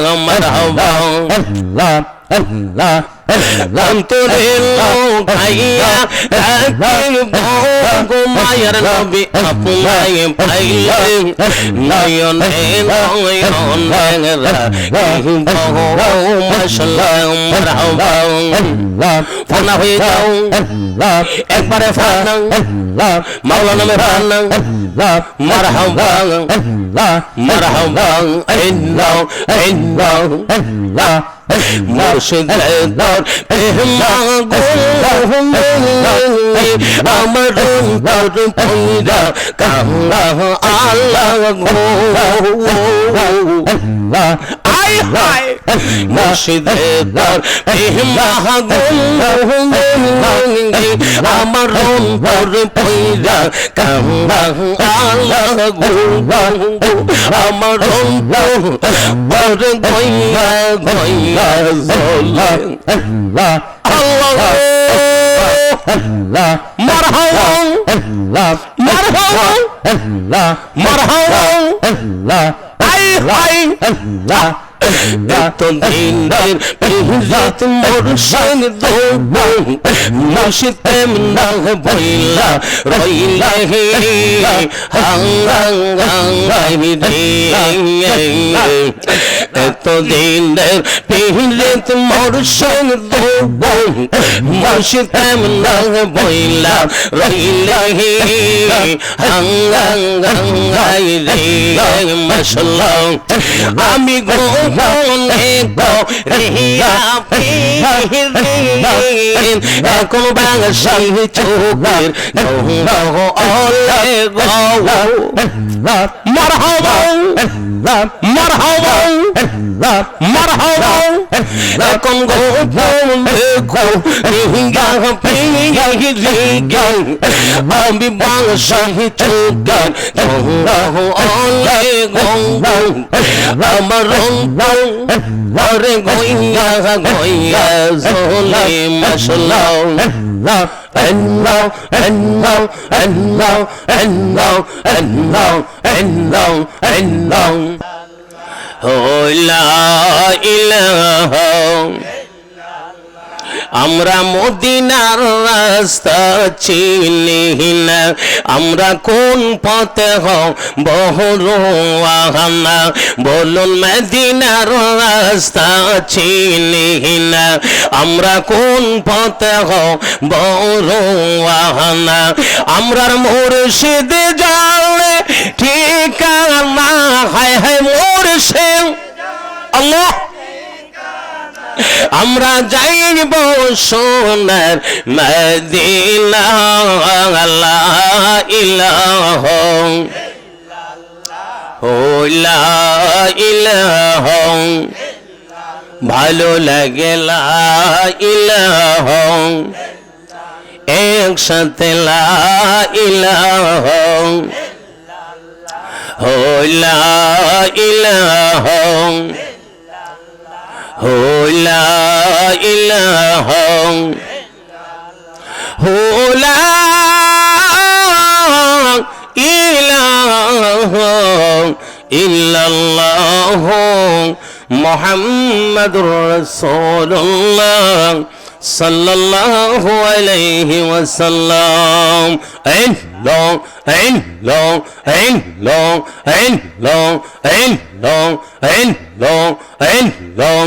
اللهم لهم اللهم অন্তরে লোকাইয়া ডাকিম ভগো মায়ের নবী আপনায় পাইলে নয়নে নয়নে রাখিম ভগো মাশলাম রাহাও ফানা হয়ে যাও একবারে ফানা মাওলানা মে ফানা মারহাবা মারহাবা আল্লাহ আল্লাহ আল্লাহ মুর্শিদার আমার পৈরা কাল্লাহ আল্লাহ হায় হায় মুর্শিদে তার আমার রোমপুর পৈরা কামরা আলা গুলা আমার রোমপুর বর গইয়া গইয়া জোলা আল্লাহ আল্লাহ মারহাবা আল্লাহ মারহাবা আল্লাহ মারহাবা আল্লাহ আই আই আল্লাহ বেতন দিনের ইহরাত মোরশান দোবা মুর্শিদ তেমনা বইলা বইলা রইলা হে রে মশলা আমি গো এখন বাংলাদেশি চোখের অলে গো মারহাবা মারহাবা মারহাবা এখন গো গো হিগা হিগা হিগা আমি বাংলাদেশি চুকান ওহো অলে গো আমার রং আরে গোইয়া গোইয়া জোলে মশলা আল্লাহ আল্লাহ আল্লাহ আল্লাহ আল্লাহ আল্লাহ আল্লাহ ও লা ইলাহা আমরা মদিনার রাস্তা চিনি না। আমরা কোন পথে বহরোয়াহানা বলুন মদিনার রাস্তা চিনি না। আমরা কোন পথে বহরোয়াহানা আমরার মুর্শিদ জানে ঠিকানা। হায় হায় মুর্শিদ। আল্লাহ। আমরা যাইব সোনার মদিনা। ইলাহ। ইলাহ। ভালো লাগে ইলাহ। একসাথে ইলাহ। ইলাহ। হো লা ইলাহা হো লা ইলাহা সাল্লাল্লাহু আলাইহি ওয়াসাল্লাম। আইন লং আইন লং আইন লং আইন লং আইন লং আইন লং আইন লং।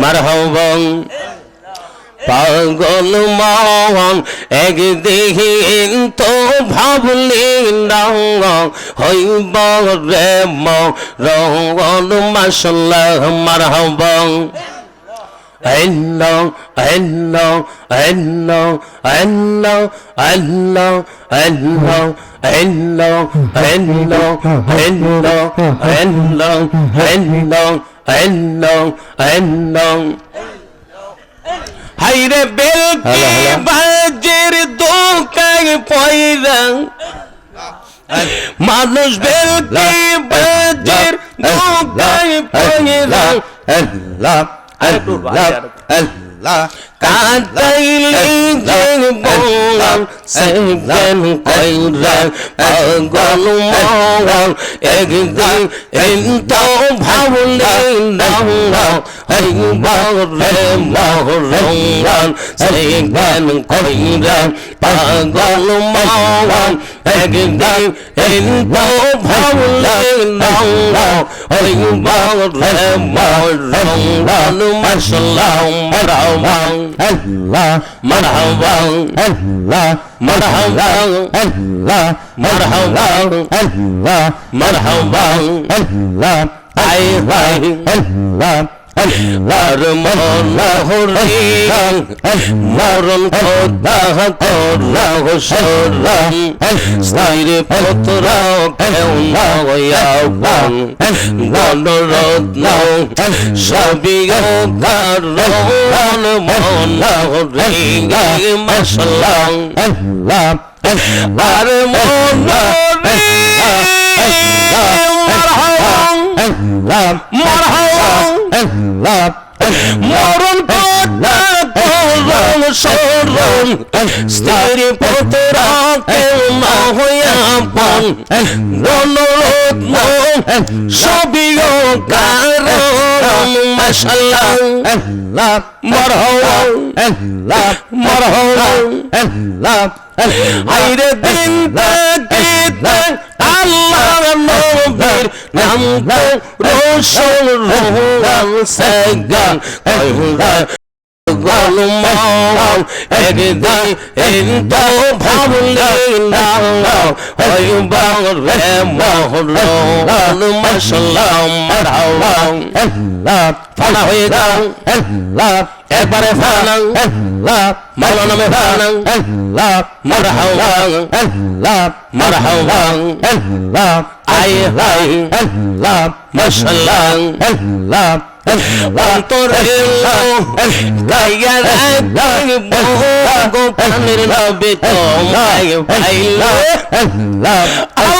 মারহাবান, পাগল মন একদিন তো ভাবলি রঙ হইব রে মরণ মাসাল্লাহ মারহাবান। Allah, Allah, Allah, Allah, Allah, Allah, Allah, Allah, Allah, Allah, Allah, Allah, Allah. হাইরে বেলকি বাজের দোকায় পয়রা মানুষ বেলকি বাজের দোকায় পয়রা আল্লাহ আল্লাহ। কাদাইলি জীবন সেগান কইরা পাগল মন একদিন এন্ত ভাবলে নাও হইবারে মহরমান সেগান কইরা পাগল মন একদিন এন্ত ভাবলে নাও হইবারে মহরমান মশলা মরাও Allah, মারহাবা Allah, মারহাবা Allah, মারহাবা Allah, মারহাবা Allah, আই Allah, Allah, আর মনোহরি মরণ খোদা তোরা সরম স্থায়ী পুত্রা কেউ নয়াবন গণরত্ন সবই কারণ মনোহরি মশলাম Allah, Allah, আর মনোহরি মারহাম Allah, মারহাম Allah, মরণ সরম স্ত্রী পুত্রা না হইয়া পান। রণরত্ন সবই কারণ মশাল্লাহ। তাকিতে আল্লাহ নবীর নাম রোশন রহমান সাগান গলমাও একদিন এন তো ভাবলে না ওই বাংরে মহরম মশলাম মারাও ফানা হয়ে Allah, একবারে ফানাং Allah, মাওলা নামে ফানাং মারহাওয়া মারহাওয়া আই হাই অন্তরে কাহিয়া রাখব প্রাণের পাইল Allah, ও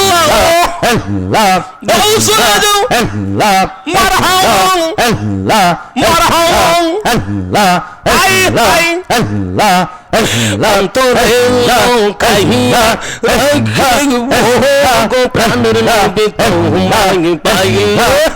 নবী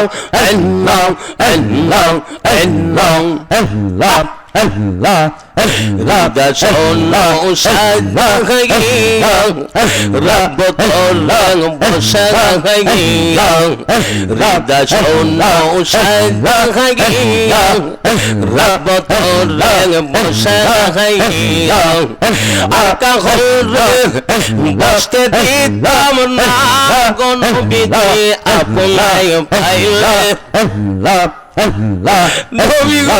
now, and long, and long, and long, and now. বসতে দিতাম না কোন বিধি আপনায় পাইলে। নবী গো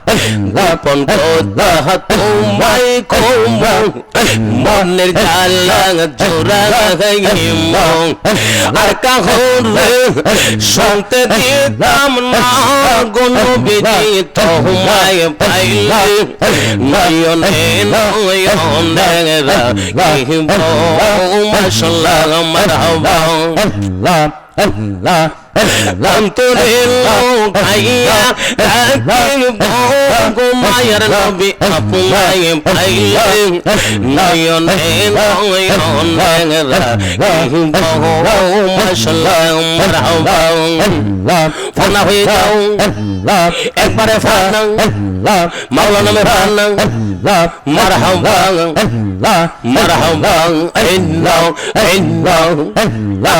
না হোক নূরের নবী আপনায় পাইল নয়নে নয়নে বহু বহু মাশাল্লাহ অন্তরে কাইয়া রেখে বহু নূরের নবী আপনায় পাইল নয়নে নয়নে বহু বহু মাশাল্লাহ মারহাবা Allah, মারহাবা Allah, গোপন কথা তোমায় কম মনের জ্বালা জোড়া গাইম আর কাহর শুনতে দিতাম না কোন তোমায় পাইলে নয়নে নয়নে মাশাল্লাহ মারহাবা Allah, আল্লাহ অন্তরের লোকাইয়া রাখিব গো মায়ের নবী আপনায় পাইলে নয়নে নয়নে রাখিব মশলা মারহাবা ফানা হয়ে যাও। একবারে ফানা। মাওলানা মে ফানা। মারহাবা মারহাবা ইল্লাহ ইল্লাহ আল্লাহ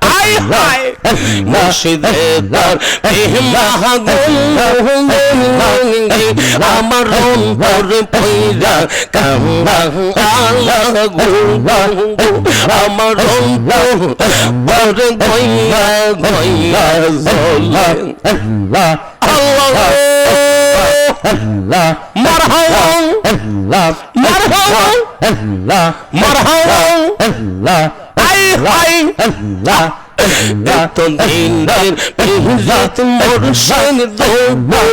হায় দর প্রেমা গো আমার দর পয়রা কামলা আল্লাহ গো আমার দর গইয়া গইয়া জলে আল্লাহ আল্লাহ মারহাবা আল্লাহ মারহাবা আল্লাহ মারহাবা আল্লাহ আই হাই আল্লাহ এত দিনের পিহিত মোর সঙ্গ দোবো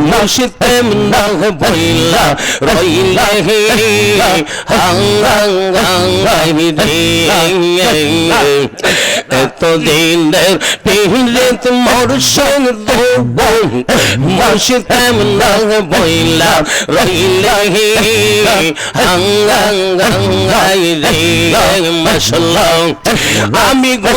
মুর্শিদ প্রেম না বইলা রইলা হে হাঙ্গাং হাঙ্গাই রে এত দিনের পিহিত মোর সঙ্গ দোবো মুর্শিদ প্রেম না বইলা রইলা হে হাঙ্গাং হাঙ্গাই রে মশলা আমি গো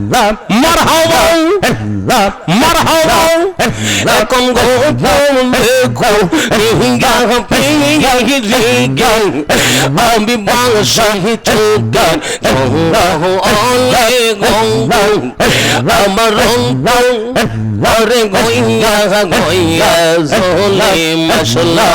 মারহাবা মারহাবা এখন গোপনে গো রিয়া পিহিরিন আমি বাংশি চোখের নহ অলে গো আমার রং আরে গইয়া গইয়া জলে মশলা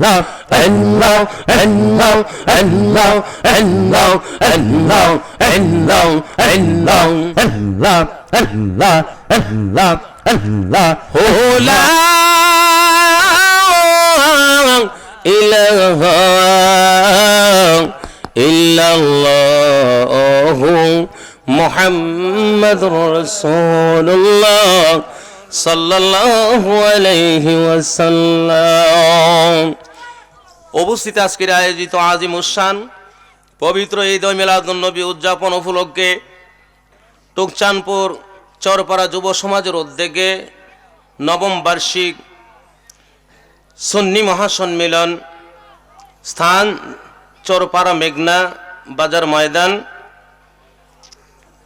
Allah, Allah, Allah, Allah, Allah, Allah, Allah, Allah, Allah, Allah, Allah, Allah, Hola. إله إلا الله محمد رسول الله صلى الله عليه وسلم উপস্থিত আজকের আয়োজিত আজিম উসান পবিত্র ঈদ মিলাদুন্নবী উদযাপন উপলক্ষে টুকচানপুর চরপাড়া যুব সমাজের উদ্যোগে নবম বার্ষিক সন্নি মহাসম্মেলন স্থান চরপাড়া মেঘনা বাজার ময়দান